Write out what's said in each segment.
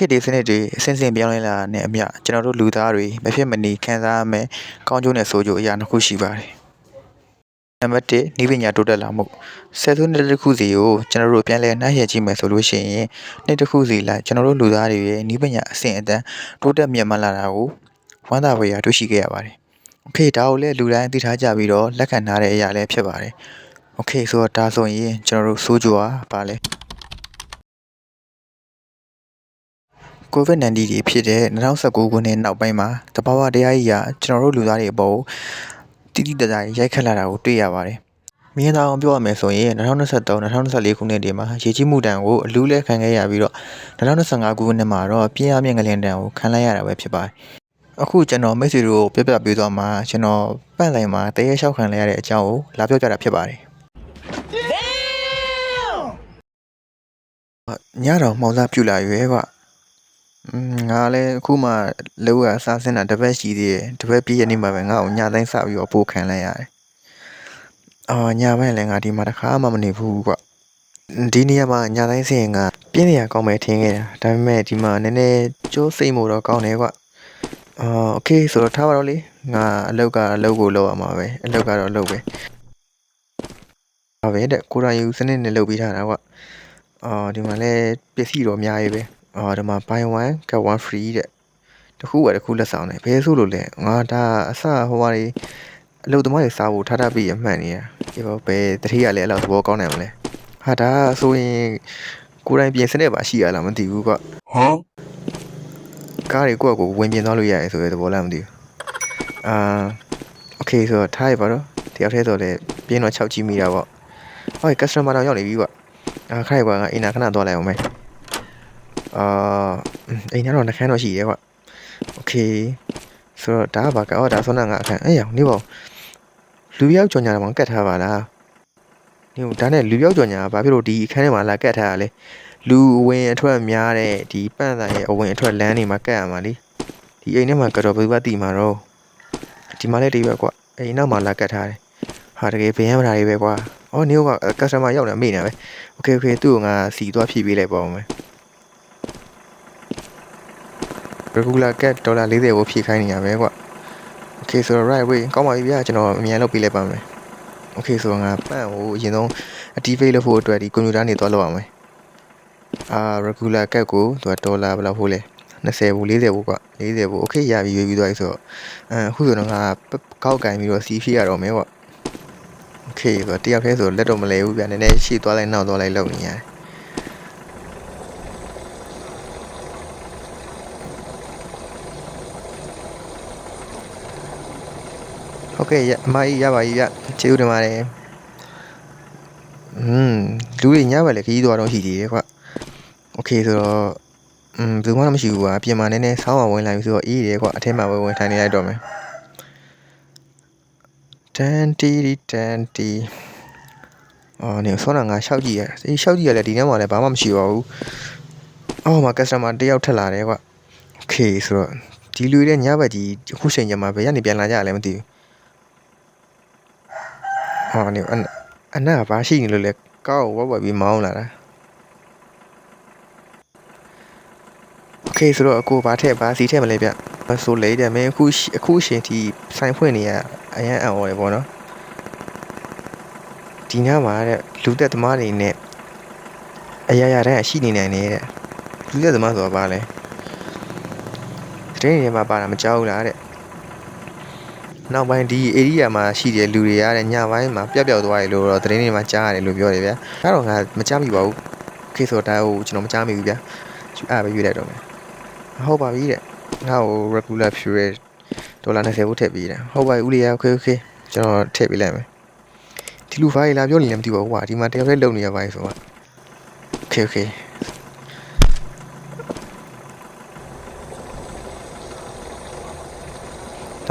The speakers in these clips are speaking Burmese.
ခေတ်ဒီစနစ်တွေအစဉ်စဉ်ပြောင်းလဲလာတဲ့အမျှကျွန်တော်တို့လူသားတွေမဖြစ်မနေခံစားရမယ့်ကောင်းကျိုးနဲ့ဆိုးကျိုးအရာနှစ်ခုရှိပါတယ်နံပါတ်1ဤပညာတိုးတက်လာမှုဆယ်စုနှစ်တစ်ခုစီကိုကျွန်တော်တို့ပြန်လည်နှိုင်းယှဉ်ကြည့်မယ်ဆိုလို့ရှိရင်နှစ်တစ်ခုစီလိုက်ကျွန်တော်တို့လူသားတွေရဲ့ဤပညာအဆင့်အတန်းတိုးတက်မြင့်မားလာတာကိုဝမ်းသာဖွယ်ရာတွေ့ရှိခဲ့ရပါတယ်။ Okay ဒါကိုလည်းလူတိုင်းသိထားကြပြီးတော့လက်ခံထားတဲ့အရာလည်းဖြစ်ပါတယ်။ Okay ဆိုတော့ဒါဆိုရင်ကျွန်တော်တို့စိုးကြွားပါလဲ COVID-19 တွေဖြစ်တဲ့2019ခုနှစ်နောက်ပိုင်းမှာတဘာဝတရားကြီးကကျွန်တော်တို့လူသားတွေအပေါ်တိတိတကျရိုက်ခတ်လာတာကိုတွေ့ရပါတယ်။မြင်သာအောင်ပြောရမယ်ဆိုရင်2023 2024ခုနှစ်တွေမှာရေကြီးမှုတန်ကိုအလူးလဲခံခဲ့ရပြီးတော့2025ခုနှစ်မှာတော့ပြင်းအားမြင့်ငလျင်တန်ကိုခံလိုက်ရတာပဲဖြစ်ပါတယ်။အခုကျွန်တော်မိတ်ဆွေတို့ပြပြပေးသွားမှာကျွန်တော်ပန့်လိုက်မှာတရေလျှောက်ခံလိုက်ရတဲ့အကြောင်းကိုလာပြောပြတာဖြစ်ပါတယ်။ညတော်မှောင်စားပြူလာရွယ်ကွာอืม ငါလည်းအခုမှလောကစားစင်းတာတစ်ပတ်ရှိသေးတယ်တစ်ပတ်ပြည့်ရနေမှာပဲငါ့ကိုညတိုင်းစပြီးတော့ပို့ခံလိုက်ရတယ်အော်ညပိုင်းလည်းငါဒီမှာတစ်ခါမှမနေဘူးကွဒီနေရာမှာညတိုင်းစရင်ကပြင်းနေရကောင်းမယ်ထင်ခဲ့တာဒါပေမဲ့ဒီမှာနည်းနည်းကျိုးစိတ်မို့တော့ကောင်းတယ်ကွအော်โอเคဆိုတော့ထားပါတော့လေငါအလုပ်ကအလုပ်ကိုလုပ်ရမှာပဲအလုပ်ကတော့အလုပ်ပဲဟာပဲတဲ့ကိုရိုင်းယူစနစ်နဲ့လုပ်ပြီးထားတာကွအော်ဒီမှာလည်းပစ္စည်းတော့အများကြီးပဲ အော်ဒီမှာ buy one get one free တဲ့တခုကတခုလက်ဆောင်တယ်ဘယ်ဆိုလို့လဲငါဒါအစဟိုဟာတွေအလုပ်သမားတွေစားဖို့ထားထားပြီးအမှန်နေရဒီဘောဘယ်တတိယလဲအဲ့လောက်သဘောကောင်းနိုင်မလဲဟာဒါဆိုရင်ကိုယ်တိုင်ပြင်စနစ်ပါရှိရလားမသိဘူးကွ ဟမ် ကားတွေကိုယ့်အကိုဝင်ပြင်သွားလို့ရတယ်ဆိုတဲ့သဘောလားမသိဘူးအာโอเคဆိုတော့ထားရပါတော့တယောက်တည်းဆိုတော့ပြင်းတော့6ကြီးမိတာပေါ့ဟော customer တော့ရောက်နေပြီကွအာခိုင်ကွာငါအိမ်နာခဏသွားလိုက်အောင်မယ် အာအိမ်နာတော့နှခမ်းတော့ရှိရဲကွโอเคဆိုတော့ဒါကဘာကအော်ဒါဆိုတော့ငါအခန်းအေးရောင်နေပေါ့လူရောက်ကြော်ညာတော့ကတ်ထားပါလားနေဒါနဲ့လူရောက်ကြော်ညာကဘာဖြစ်လို့ဒီအခန်းထဲမှာလာကတ်ထားရလဲလူအဝင်အထွက်များတဲ့ဒီပန့်ဆိုင်ရဲ့အဝင်အထွက်လမ်းတွေမှာကတ်ရမှာလीဒီအိမ်ထဲမှာကတော့ဘယ်သူမှတိမှာတော့ဒီမှာလည်းဒီပဲကွာအိမ်နောက်မှာလာကတ်ထားတယ်ဟာတကယ်ဘယံမတာတွေပဲကွာအော်နေက customer ရောက်နေမေ့နေပဲโอเคโอเคသူ့ကိုငါစီသွားဖြည့်ပေးလိုက်ပါဦးမယ် regular cat ဒေါ်လာ40ကိုဖြည့်ခိုင်းနေရပဲကွာ okay ဆိုတော့ right way ကောင်းပါပြီဗျာကျွန်တော်အမြန်လုပ်ပေးလိုက်ပါမယ် okay ဆိုတော့ငါပန့်ကိုအရင်ဆုံး activate လုပ်ဖို့အတွက်ဒီ computer နေသွားလုပ်အောင်မယ်အာ regular cat ကိုသူကဒေါ်လာဘယ်လောက်ဖို့လဲ20ဘူး40ဘူးကွာ40ဘူး okay ရပြီရွေးပြီးသွားပြီဆိုတော့အဲအခုဆိုတော့ငါကောက်ကင်ပြီးတော့စီးဖြည့်ရတော့မယ်ကွာ okay ဆိုတော့တယောက်တည်းဆိုလက်တော့မလဲဘူးဗျာနည်းနည်းရှေ့သွားလိုက်နောက်သွားလိုက်လုပ်နေရတယ် ဟုတ်ကဲ့ရအမကြီးရပါပြီဗျကျေးဇူးတင်ပါတယ်อืมလူတွေညဘက်လည်းခကြီးသွားတော့ရှိသေးတယ်ကွာโอเคဆိုတော့อืมဘယ်သူမှမရှိဘူးကွာပြင်မာနည်းနည်းဆောင်းအောင်ဝင်လာပြီဆိုတော့အေးတယ်ကွာအထက်မှာပဲဝင်ထိုင်နေလိုက်တော့မယ်တန်တီတန်တီအော်နေဆောင်းငါရှောက်ကြည့်ရအေးရှောက်ကြည့်ရလဲဒီထဲမှာလည်းဘာမှမရှိပါဘူးအော်မှာ customer တယောက်ထက်လာတယ်ကွာโอเคဆိုတော့ဒီလူတွေညဘက်ကြီးအခုချိန်ကျမှဘယ်ကနေပြန်လာကြရလဲမသိဘူး ဟောနေအနအနကဘာရှိနေလို့လဲကောက်ဝက်ဝက်ပြီးမောင်းလာတာโอเคဆိုတော့အကိုဘာထက်ဘာစီထက်မလဲဗျဆိုလေတဲ့မင်းအခုရှိအခုရှင်ဒီဆိုင်ဖွင့်နေရအရန်အံ့ဩတယ်ပေါ့နော်ဒီညမှာတဲ့လူသက်သမားတွေနဲ့အရာရာတိုင်းရှိနေနိုင်နေတဲ့လူသက်သမားဆိုတာဘာလဲတရင်တွေမှာပါတာမကြောက်ဘူးလားတဲ့ နောက်ပိုင်းဒီ area မှာရှိတဲ့လူတွေရတယ်ညပိုင်းမှာပျောက်ပျောက်သွားတယ်လို့တော့သတင်းတွေမှာကြားရတယ်လို့ပြောတယ်ဗျာအဲ့တော့ငါမကြားမိပါဘူးခေဆိုတော့ဟိုကျွန်တော်မကြားမိဘူးဗျာအားပဲယူလိုက်တော့မယ်ဟုတ်ပါပြီတဲ့ငါ့ကို regular fuel ဒေါ်လာ20ဘူးထည့်ပေးတယ်ဟုတ်ပါပြီဦးလေးရ okay okay ကျွန်တော်ထည့်ပေးလိုက်မယ်ဒီလူဖိုင်လာပြောနေလည်းမသိပါဘူးကွာဒီမှာတယောက်တည်းလုံနေရပါ යි ဆိုတော့ okay okay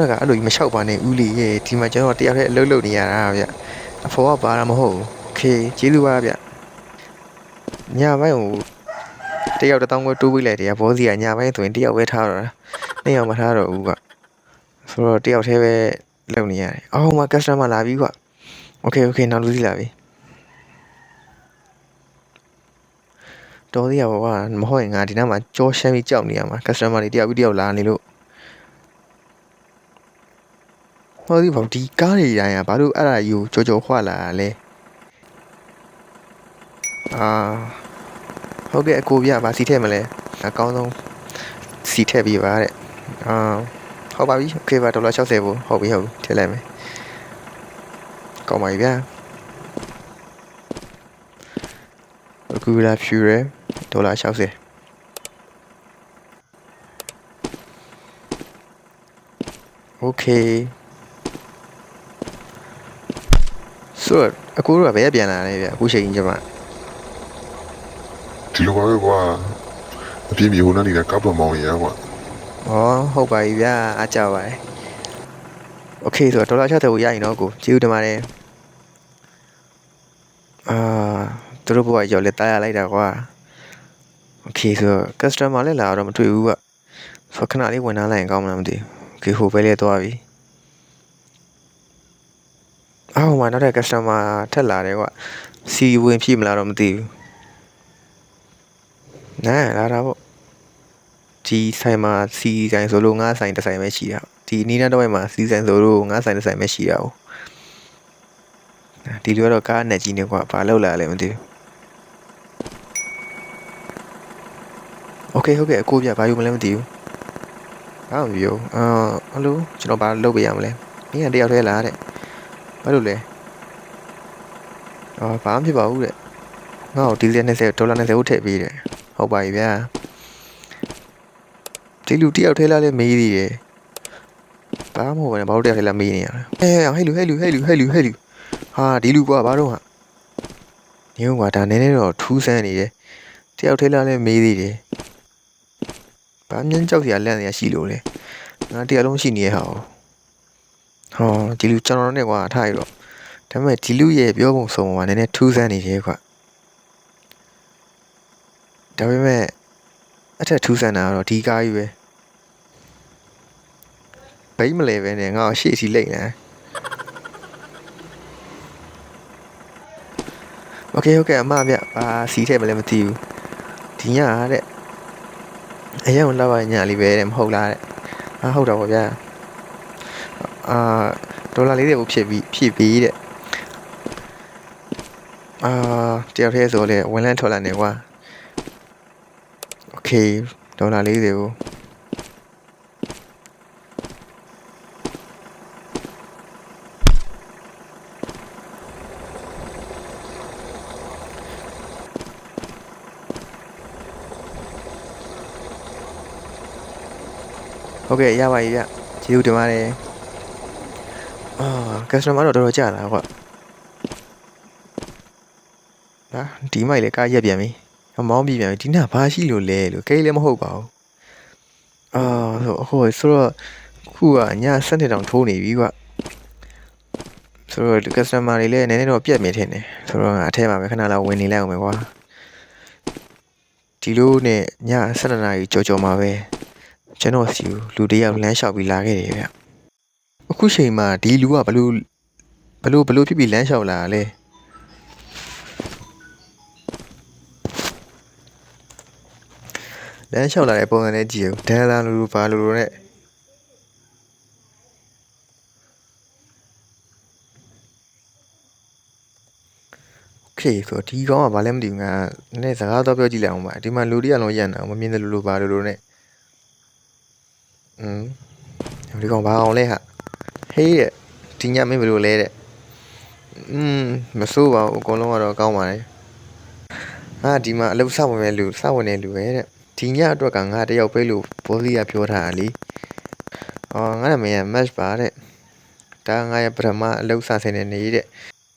တော်တော်ကအဲ့လိုကြီးမလျှောက်ပါနဲ့ဦးလေးရေဒီမှာကျွန်တော်တရားထဲအလုပ်လုပ်နေရတာဗျအဖေကပါတာမဟုတ်ခေကျေးဇူးပါဗျညပိုင်းကိုတယောက်တောင်းကိုတိုးပေးလိုက်တယ်ကဘောစီကညပိုင်းဆိုရင်တယောက်ပဲထားတော့တာနေ့အောင်မထားတော့ဘူးကဆိုတော့တယောက်တည်းပဲလုပ်နေရတယ်အော်မှာ customer လာပြီကွာ okay okay နောက်လူစီလာပြီတော်သေးရပါဘာမဟုတ်ရင်ငါဒီနားမှာကြောရှမ်းပြီးကြောက်နေရမှာ customer တွေတယောက်ပြီးတယောက်လာနေလို့ ဟောဒီဘာဒီကားတွေတိုင်းอ่ะဘာလို့အဲ့ဒါယူကြောကြောခွာလာလဲအာဟုတ်ကဲ့အကိုပြဗာစီထည့်မလဲအကောင်းဆုံးစီထည့်ပြီးပါတဲ့အာဟုတ်ပါပြီโอเคပါဒေါ်လာ60ဘူးဟုတ်ပြီဟုတ်ပြီထည့်လိုက်မယ်ကောင်းပါပြီဗျာအခုလာဖြူရယ်ဒေါ်လာ60 โอเค ဆိုတော့အကိုတို့ကဘယ်ပြန်လာလဲဗျအခုချိန်ကြီးကျမ ဒီလိုပါပဲကွာအပြင်းပြေဟိုနားနေတဲ့ကပ်ပမောင်ရကွာ ဩဟုတ်ပါပြီဗျာအားကြပါတယ်โอเคဆိုတော့ဒေါ်လာ60ကိုရရင်တော့ကိုကျေးဇူးတင်ပါတယ်အာသူတို့ဘဝရောက်လက်တားရလိုက်တာကွာโอเคဆိုတော့ customer လည်းလာတော့မတွေ့ဘူးကဆိုတော့ခဏလေးဝင်လာလိုက်ရင်ကောင်းမလားမသိဘူးโอเคဟိုပဲလေးသွားပြီ အော်မနောက်တဲ့ customer ထက်လာတယ်ကွာစီဝင်ဖြစ်မလားတော့မသိဘူးနားလာတာပေါ့ ဒီဆိုင်မှာစီဆိုင်ဆိုလို့ငါးဆိုင်တစ်ဆိုင်ပဲရှိတာဒီအနီးနားတစ်ဝိုက်မှာစီဆိုင်ဆိုလို့ငါးဆိုင်တစ်ဆိုင်ပဲရှိတာ哦ဒီလိုတော့ကားနဲ့ကြီးနေကွာဘာလောက်လာလဲမသိဘူးโอเคဟုတ်ကဲ့အကိုပြဘာယူမလဲမသိဘူးဘာမှမပြောအာဟယ်လိုကျွန်တော်ဘာလုပ်ပေးရမလဲမင်းကတယောက်တည်းလားတဲ့ ဘာလို့လဲအော်ဘာမှဖြစ်ပါဘူးတဲ့ငါ့ကိုဒီဇယ်20ဒေါ်လာ20ကိုထည့်ပေးတယ်ဟုတ်ပါပြီဗျာဒီလူတယောက်ထဲလာလဲမေးသေးတယ်ဘာမှမဟုတ်ပါနဲ့ဘာလို့တယောက်ထဲလာမေးနေရလဲအဲဟဲ့လူဟဲ့လူဟဲ့လူဟဲ့လူဟဲ့လူဟာဒီလူကွာဘာတော့ဟာညုံကွာဒါနည်းနည်းတော့ထူးဆန်းနေတယ်တယောက်ထဲလာလဲမေးသေးတယ်ဘာမြန်းကြောက်စရာလက်နေရရှိလို့လဲငါတယောက်လုံးရှိနေရဟာ ဟောဒီလူကျွန်တော်နဲ့ကွာထားရတော့ဒါပေမဲ့ဒီလူရဲ့ပြောပုံဆုံးကနည်းနည်းထူးဆန်းနေတယ်ကွာဒါပေမဲ့အထက်ထူးဆန်းတာကတော့ဒီကားကြီးပဲ ဘိမ့်မလဲပဲနဲ့ငါ့ကိုရှေ့စီလိမ့်နေโอเคဟုတ်ကဲ့အမဗျဘာစီးထဲမလဲမသိဘူးဒီညတဲ့အရင်ကလောက်ပါညလေးပဲတဲ့မဟုတ်လားတဲ့ဟာဟုတ်တော့ဗောဗျာ အာဒေါ်လာလေးတွေကိုဖြည့်ပြီးဖြည့်ပြီးတဲ့အာတယောက်တည်းဆိုလေဝင်လန်းထွက်လာနေကွာโอเคဒေါ်လာလေးတွေကို ဟုတ်ကဲ့ရပါပြီဗျကျေးဇူးတင်ပါတယ် အာ customer တော့တော်တော်ကြာလာကွာဟာဒီမိုက်လေကားရက်ပြန်ပြီအမောင်းပြပြန်ပြီဒီနာဘာရှိလို့လဲလို့ကိလည်းမဟုတ်ပါဘူးအာဆိုဟိုဆိုတော့ခုကည7တောင်ထိုးနေပြီကွာဆိုတော့ customer တွေလည်းနည်းနည်းတော့ပြတ်မြင်ထင်တယ်ဆိုတော့ငါအထဲမှာပဲခဏလောက်ဝင်နေလိုက်အောင်ပဲကွာဒီလိုနဲ့ည7နာရီကြော်ကြော်မှာပဲကျွန်တော်စီကိုလူတစ်ယောက်လမ်းလျှောက်ပြီးလာခဲ့တယ်ဗျ အခုချိန်မှာဒီလူကဘလို့ဘလို့ဘလို့ဖြစ်ပြီးလမ်းလျှောက်လာတာလဲလမ်းလျှောက်လာတဲ့ပုံစံနဲ့ကြည့်ဦးဒန်လာလူလူဘာလူလူနဲ့โอเคဆိုတော့ဒီကောင်ကဘာလဲမသိဘူးငါနည်းနည်းစကားတော့ပြောကြည့်လိုက်အောင်ပါဒီမှာလူတစ်ယောက်လုံးရန်တာမမြင်တယ်လူလူဘာလူလူနဲ့ อืมဒီကောင်ဘာအောင်လဲဟာ ဟေးတဲ့ဒီညမင်းဘယ်လိုလဲတဲ့อืมမစိုးပါဘူးအကုန်လုံးကတော့ကောင်းပါတယ်ဟာဒီမှာအလုပ်စောင့်ဝင်မဲ့လူစောင့်ဝင်နေလူပဲတဲ့ဒီညအတွက်ကငါတယောက်ပဲလို့ဘောစီကပြောထားတာလीအော်ငါနာမည်က match ပါတဲ့ဒါငါရဲ့ပထမအလုပ်စဆင်းနေနေတဲ့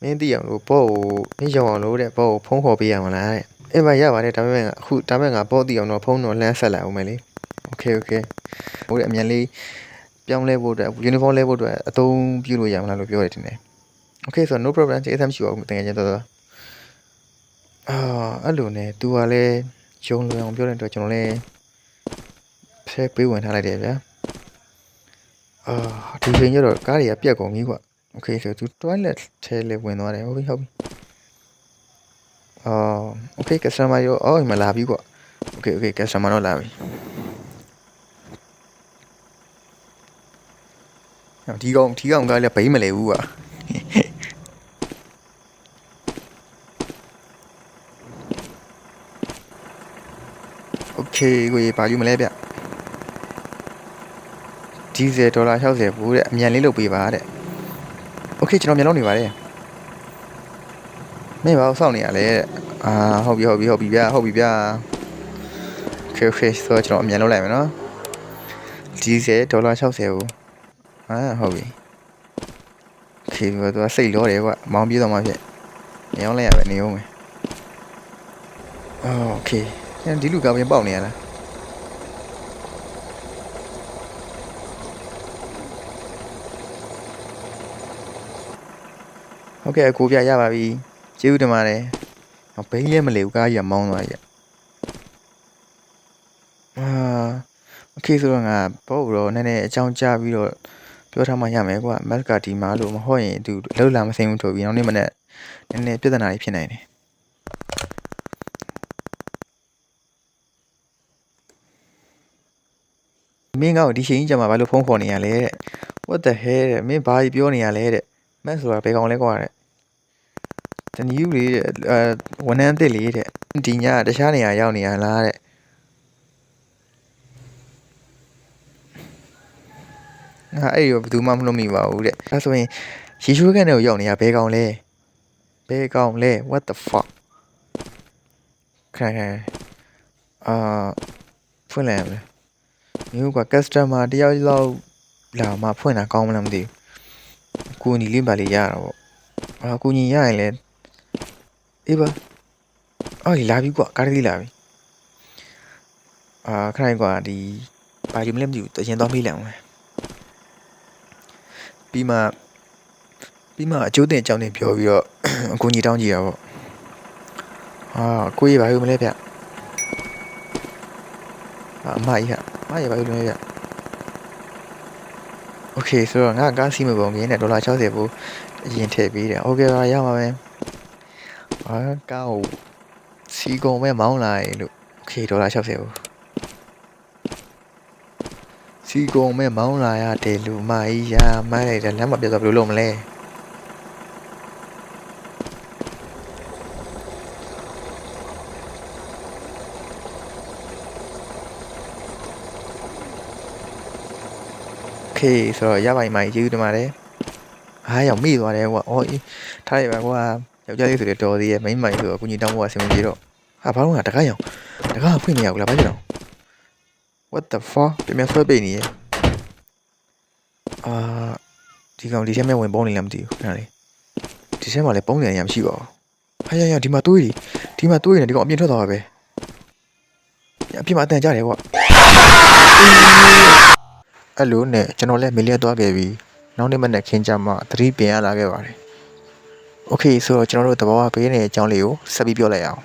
မင်းသိအောင်လို့ဘောကိုမင်းရောအောင်လို့တဲ့ဘောကိုဖုန်းခေါ်ပေးရမလားတဲ့အဲ့မှာရပါတယ်ဒါပေမဲ့အခုဒါပေမဲ့ငါဘောသိအောင်တော့ဖုန်းတော့လှမ်းဆက်လိုက်အောင်မယ်လေโอเคโอเค ဟိုတဲ့အမြန်လေး ပြောင်းလဲဖို့အတွက် uniform လဲဖို့အတွက်အသုံးပြုလို့ရမလားလို့ပြောရတယ်တင်တယ်။ Okay ဆိုတော့ no problem ကျေးဇူးမရှိပါဘူးတကယ်ချင်းတော့အာအဲ့လိုနဲ့ तू ကလည်းရုံလွယ်အောင်ပြောတဲ့အတွက်ကျွန်တော်လည်းဖဲပေးဝင်ထားလိုက်တယ်ဗျာ။အာဒီချိန်ကျတော့ကားတွေကပြက်ကုန်ပြီကွာ။ Okay ဆို तू toilet ထဲလည်းဝင်သွားတယ်ဟုတ်ပြီဟုတ်ပြီ။အော် okay customer ရောအော်ဒီမှာလာပြီကွာ okay okay customer တော့လာပြီ ဒီကောင်ဒီကောင်ကလည်းဘိမ့်မလဲဘူးကွာ okay ကိုကြီးဘာယူမလဲဗျဒီဇယ်ဒေါ်လာ60ဘူးတဲ့အမြန်လေးလုပ်ပေးပါတဲ့ okay ကျွန်တော်မြန်လုပ်နေပါတယ်မင်းဘာလို့စောင့်နေရလဲတဲ့အာဟုတ်ပြီဟုတ်ပြီဟုတ်ပြီဗျာဟုတ်ပြီဗျာ okay okay ဆိုတော့ကျွန်တော်အမြန်လုပ်လိုက်မယ်နော်ဒီဇယ်ဒေါ်လာ60ဘူး အာဟုတ်ပြီ okay ဘာသူကစိတ်လောတယ်ကွာမောင်းပြေးတော့မှဖြစ်ညောင်းလိုက်ရပဲနေအောင်မယ်အော် okay ဒီလူကပြန်ပေါက်နေရလား ဟုတ်ကဲ့ကိုပြရပါပြီကျေးဇူးတင်ပါတယ်ဟောဘိန်းလည်းမလေဘူးကားကြီးကမောင်းသွားကြီးအာโอเคဆိုတော့ငါဘော့တော့နည်းနည်းအကြောင်းကြားပြီးတော့ ပြောထားမှရမယ်ကွာမက်ကဒီမာလို့မဟုတ်ရင်သူအလုပ်လာမစိမ့်ဘူးဆိုပြီးနောက်နေ့မနေ့နည်းနည်းပြဿနာတွေဖြစ်နိုင်တယ်မင်းကတော့ဒီချိန်ကြီးကြာမှာဘာလို့ဖုန်းခေါ်နေရလဲတဲ့ what the hell တဲ့မင်းဘာကြီးပြောနေရလဲတဲ့မက်ဆိုတာဘယ်ကောင်လဲကွာတဲ့တနည်းလေးတဲ့အဲဝန်ထမ်းအစ်စ်လေးတဲ့ဒီညတခြားနေရာရောက်နေရလားတဲ့ ငါအဲ့ရောဘယ်သူမှမလုပ်မိပါဘူးတဲ့အဲဆိုရင်ရေရွှေခန့်တဲ့ကိုရောက်နေရဘဲကောင်လဲဘဲကောင်လဲ what the fuck ခဏခဏအာဖွင့်လိုက်ရမလားမျိုးက customer တယောက်လောက်လာမှဖွင့်တာကောင်းမလားမသိဘူးကိုညီလေးပါလေးရတာပေါ့အာကိုညီရရင်လည်းအေးပါအော်ဒီလာပြီကွာကားလေးလာပြီအာခဏလေးကွာဒီဘာယူမလဲမသိဘူးအရင်တော့မေးလိုက်အောင်မယ် ပြီးမှပြီးမှအကျိုးတင်အကြောင်းတင်ပြောပြီးတော့ အကူကြီးတောင်းကြည့်ရပါအာကိုကြီးဘာယူမလဲဗျအာအမကြီးဟာအမကြီးဘာယူလဲဗျโอเคဆိုတော့ငါကားစီးမပုံကြီးနဲ့ဒေါ်လာ60ဘူးအရင်ထည့်ပေးတယ်โอเคပါရပါမယ် အာကောက်စီကုန်မဲ့မောင်းလာရင်လို့โอเคဒေါ်လာ60ဘူး စီကုန်မဲ့မောင်းလာရတယ်လူမကြီးရာမိုင်းလိုက်တယ်လမ်းမပြတ်တော့ဘယ်လိုလုပ်မလဲโอเคဆိုတော့ရပါပြီမကြီးကျေးဇူးတင်ပါတယ်အားရောက်မိသွားတယ်ကွာအော်အေးထားရပါကွာ ယောက်ျားလေးဆိုတော့တော်သေးရဲ့မိန်းမကြီးဆိုတော့အကူကြီးတောင်းဖို့အဆင်မပြေတော့ဟာဘာလို့လဲတကားရောင်တကားဖွင့်နေရဘူးလားဘာဖြစ်တော့ what the fuck ပြန်ပြန်ဆွဲပိတ်နေရဲ့အာဒီကောင်ဒီထဲမှာဝင်ပေါင်းနေလားမသိဘူးခဏလေးဒီထဲမှာလည်းပုံးနေရမရှိပါဘူးဟာရရဒီမှာတွေးဒီမှာတွေးနေဒီကောင်အပြင်ထွက်သွားတာပဲအပြင်မှာအတန်ကြတယ်ကွာအဲ့လိုနဲ့ကျွန်တော်လည်းမီလီယံသွားခဲ့ပြီနောက်နေ့မနေ့ခင်းကြမှာသတိပင်ရလာခဲ့ပါတယ် โอเคဆိုတော့ကျွန်တော်တို့သဘောဝပေးနေတဲ့အကြောင်းလေးကိုဆက်ပြီးပြောလိုက်အောင်